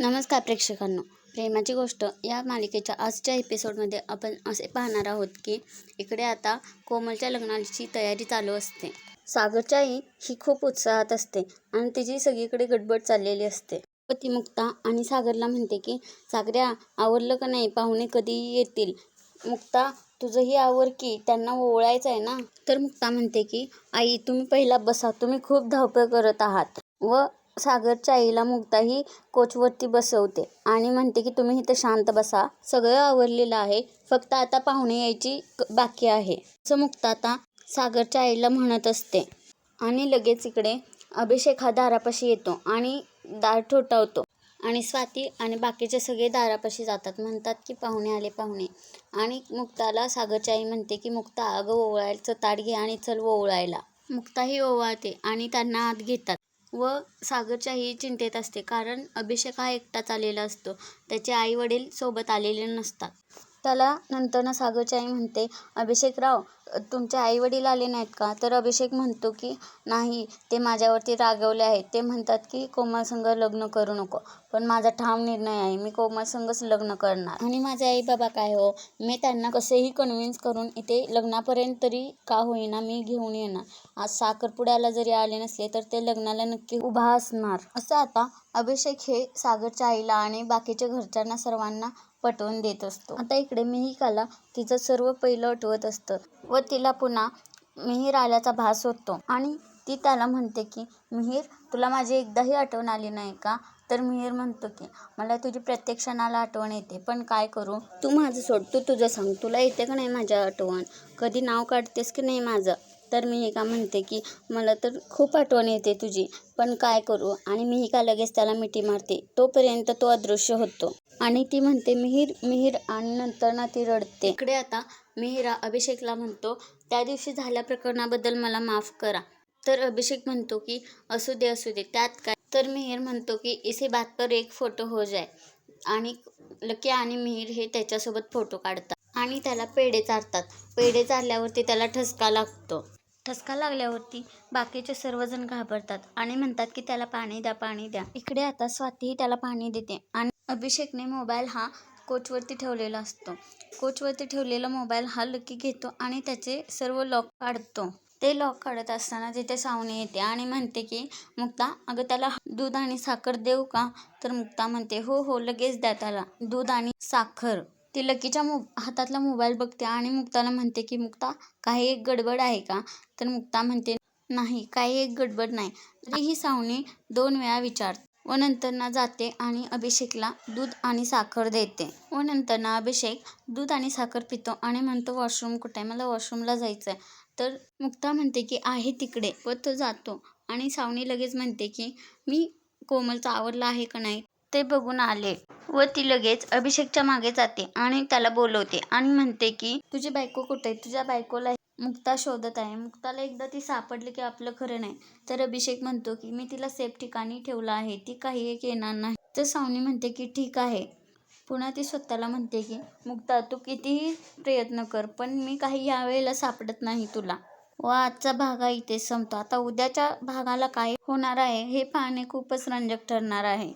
नमस्कार प्रेक्षकांनो. प्रेमाची गोष्ट या मालिकेच्या आजच्या एपिसोडमध्ये आपण असे पाहणार आहोत की इकडे आता कोमलच्या लग्नाची तयारी चालू असते. सागरच्या आई ही खूप उत्साहात असते आणि तिची सगळीकडे गडबड चाललेली असते. व ती मुक्ता आणि सागरला म्हणते की सागऱ्या आवरलं का नाही? पाहुणे कधी येतील. मुक्ता तुझंही आवर की त्यांना ओवळायचं आहे ना? तर मुक्ता म्हणते की आई तुम्ही पहिला बसा. तुम्ही खूप धावपळ करत आहात. व सागरच्या आईला मुक्ताही कोचवरती बसवते आणि म्हणते की तुम्ही इथं शांत बसा. सगळं आवरलेलं आहे. फक्त आता पाहुणे यायची क- बाकी आहे. असं मुक्ता आता सागरच्या आईला म्हणत असते. आणि लगेच इकडे अभिषेक हा दारापाशी येतो आणि दार ठोठावतो. आणि स्वाती आणि बाकीचे सगळे दारापाशी जातात. म्हणतात की पाहुणे आले पाहुणे. आणि मुक्ताला सागरची आई म्हणते की मुक्ता अगं ओवळायचं ताट घे आणि चल ओवळायला. मुक्ताही ओवाळते आणि त्यांना आत घेतात. व सागरच्याही चिंतेत असते. कारण अभिषेक हा एकटाच आलेला असतो. त्याचे आई वडील सोबत आलेले नसतात. त्याला नंतरनं सागरची आई म्हणते अभिषेकराव तुमचे आई वडील आले नाहीत का? तर अभिषेक म्हणतो की नाही ते माझ्यावरती रागवले आहेत. ते म्हणतात की कोमल संग लग्न करू नको. पण माझा ठाम निर्णय आहे. मी कोमलसंगच लग्न करणार. आणि माझे आई बाबा काय हो? मी त्यांना कसेही कन्व्हिन्स करून इथे लग्नापर्यंत तरी का होईना मी घेऊन येणार. आज साखरपुड्याला जरी आले नसले तर ते लग्नाला नक्की उभा असणार. असं आता अभिषेक हे सागरच्या आईला आणि बाकीच्या घरच्यांना सर्वांना पटवून देत असतो. आता इकडे मिहिकाला तिचं सर्व पहिलं आठवत असतं व तिला पुन्हा मिहीर आल्याचा भास होतो. आणि ती त्याला म्हणते की मिहीर तुला माझी एकदाही आठवण आली नाही का? तर मिहीर म्हणतो की मला तुझी प्रत्येक क्षणाला आठवण येते पण काय करू? तू माझं सोड तू तुझं सांग तुला येते का नाही माझ्या आठवण? कधी नाव काढतेस की नाही माझं? तर मिहिका म्हणते की मला तर खूप आठवण येते तुझी पण काय करू? आणि मिहिका लगेच त्याला मिठी मारते. तोपर्यंत तो अदृश्य होतो. आणि ती म्हणते मिहीर मिहीर आणि नंतर ना ती रडते. इकडे आता मिहिरा अभिषेकला म्हणतो त्या दिवशी झाल्या प्रकरणाबद्दल मला माफ करा. तर अभिषेक म्हणतो की असू दे असू दे त्यात काय तर मिहीर म्हणतो की इसे बात पर एक फोटो हो जाय. आणि लकी आणि मिहीर हे त्याच्यासोबत फोटो काढतात. आणि त्याला पेढे चारतात. पेढे चारल्यावरती त्याला ठसका लागतो. ठसका लागल्यावरती बाकीचे सर्वजण घाबरतात आणि म्हणतात की त्याला पाणी द्या पाणी द्या. इकडे आता स्वातीही त्याला पाणी देते. आणि अभिषेकने मोबाईल हा कोचवरती ठेवलेला असतो. कोचवरती ठेवलेला मोबाईल हा लकी घेतो आणि त्याचे सर्व लॉक काढतो. ते लॉक काढत असताना तिथे सावनी येते आणि म्हणते की मुक्ता अगं त्याला दूध आणि साखर देऊ का? तर मुक्ता म्हणते हो हो लगेच द्या त्याला दूध आणि साखर. ती लकीच्या मो हातातला मोबाईल बघते आणि मुक्ताला म्हणते की मुक्ता काही एक गडबड आहे का? तर मुक्ता म्हणते नाही काही एक गडबड नाही. तरी ही सावनी दोन वेळा विचारते. व नंतर ना जाते आणि अभिषेकला दूध आणि साखर देते. व नंतर ना अभिषेक दूध आणि साखर पितो आणि म्हणतो वॉशरूम कुठे आहे? मला वॉशरूमला जायचं आहे तर मुक्ता म्हणते की आहे तिकडे व तो जातो. आणि सावनी लगेच म्हणते की मी कोमलचा आवडला आहे का नाही ते बघून आले. व ती लगेच अभिषेकच्या मागे जाते आणि त्याला बोलवते आणि म्हणते की तुझी बायको कुठे आहे? तुझ्या बायकोला मुक्ता शोधत आहे. मुक्ताला एकदा ती सापडली की आपलं खरं नाही. तर अभिषेक म्हणतो की मी तिला सेफ ठिकाणी ठेवलं आहे. ती काही एक येणार नाही. तर सावनी म्हणते की ठीक आहे. पुन्हा ती स्वतःला म्हणते की मुक्ता तू कितीही प्रयत्न कर पण मी काही यावेळेला सापडत नाही तुला. व आजचा भाग हा संपतो. आता उद्याच्या भागाला काय होणार आहे हे पाहणे खूपच रंजक ठरणार आहे.